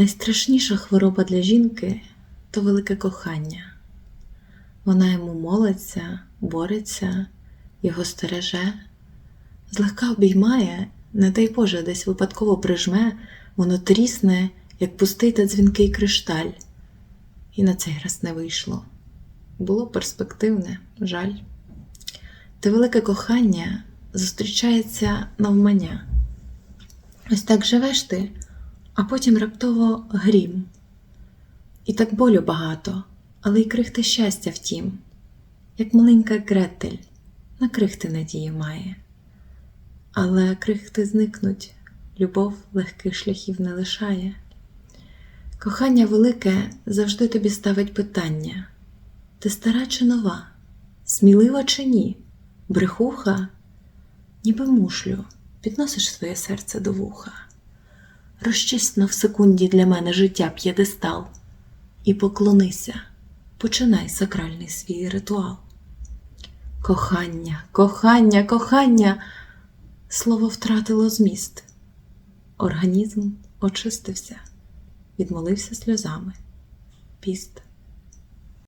Найстрашніша хвороба для жінки то велике кохання. Вона йому молиться, бореться, його стереже, злегка обіймає, не дай Боже, десь випадково прижме, воно трісне, як пустий та дзвінкий кришталь. І на цей раз не вийшло. Було перспективне, жаль. Те велике кохання зустрічається навмання. Ось так живеш ти, а потім раптово грім. І так болю багато, але й крихти щастя втім, як маленька Гретель, на крихти надії має. Але крихти зникнуть, любов легких шляхів не лишає. Кохання велике завжди тобі ставить питання: ти стара чи нова, смілива чи ні, брехуха, ніби мушлю, підносиш своє серце до вуха. Розчисно в секунді для мене життя п'єдестал і поклонися, починай сакральний свій ритуал. Кохання, кохання, кохання. Слово втратило зміст. Організм очистився, відмолився сльозами. Піст.